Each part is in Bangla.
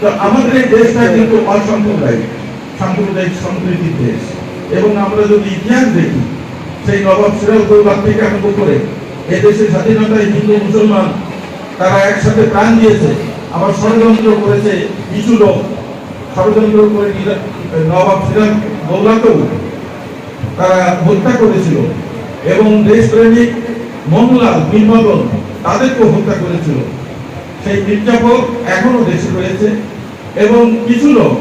তো আমাদের এই দেশটা কিন্তু অসাম্প্রদায়িক সাম্প্রদায়িক সম্প্রীতির দেশ। এবং আমরা যদি ইতিহাস দেখি, সেই নবাব সিরাজদৌল্লা থেকে আরম্ভ করে এদেশের স্বাধীনতায় হিন্দু, মুসলমান, তারা একসাথে প্রাণ দিয়েছে, আবার ষড়যন্ত্র করেছে কিছু লোক। ষড়যন্ত্র করে নবাব সিরাজ দৌলাকেও তারা হত্যা করেছিল। এবং দেশপ্রেমিক মোহনলাল বীরমদন তাদেরকেও হত্যা করেছিল। সেই মির্জাফর এখনও দেশে রয়েছে এবং কিছু লোক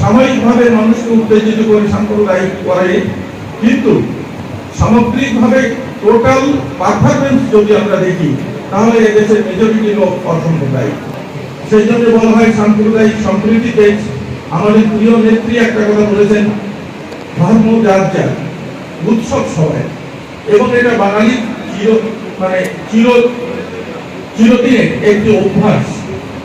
সাময়িকভাবে মানুষকে উত্তেজিত করে সাম্প্রদায়িক করে কিন্তু সামগ্রিকভাবে টোটাল পারফরমেন্স যদি আমরা দেখি, তাহলে এদেশের মেজরিটি লোক অসাম্প্রদায়িক। সেই জন্য বলা হয় সাম্প্রদায়িক সম্প্রীতি দেশ আমাদের প্রিয় নেত্রী একটা কথা বলেছেন, ধর্ম যার যার, উৎসব সবাই। এবং এটা বাঙালি চির মানে চির চিরদিনের একটি অভ্যাস।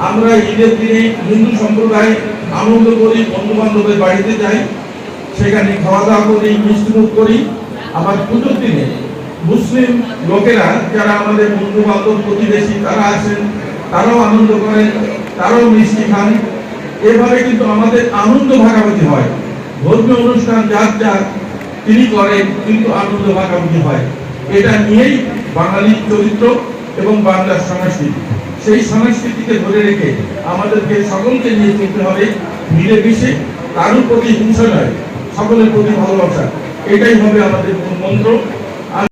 আমরা ঈদের দিনে হিন্দু সম্প্রদায় আনন্দ করি বন্ধু বান্ধবের বাড়িতে যাই, সেখানে খাওয়া দাওয়া করি, মিষ্টিমুখ করি। আবার পুজোর দিনে মুসলিম লোকেরা যারা আমাদের বন্ধু বান্ধব প্রতিবেশী, তারা আসেন, তারাও আনন্দ করেন, তারাও মিষ্টি খান। এভাবে কিন্তু আমাদের আনন্দ ভাগাভাগি হয়। ধর্মীয় অনুষ্ঠান যার যার তিনি করেন, কিন্তু আনন্দ ভাগাভাগি হয়। এটা নিয়েই বাঙালির চরিত্র। এবং বাংলার সংস্কৃতি। সেই সংস্কৃতিকে ধরে রেখে আমাদেরকে সকলকে নিয়ে চলতে হবে মিলেমিশে কারোর প্রতি হিংসা নয়, সকলের প্রতি ভালোবাসা। এটাই হবে আমাদের মন্ত্র।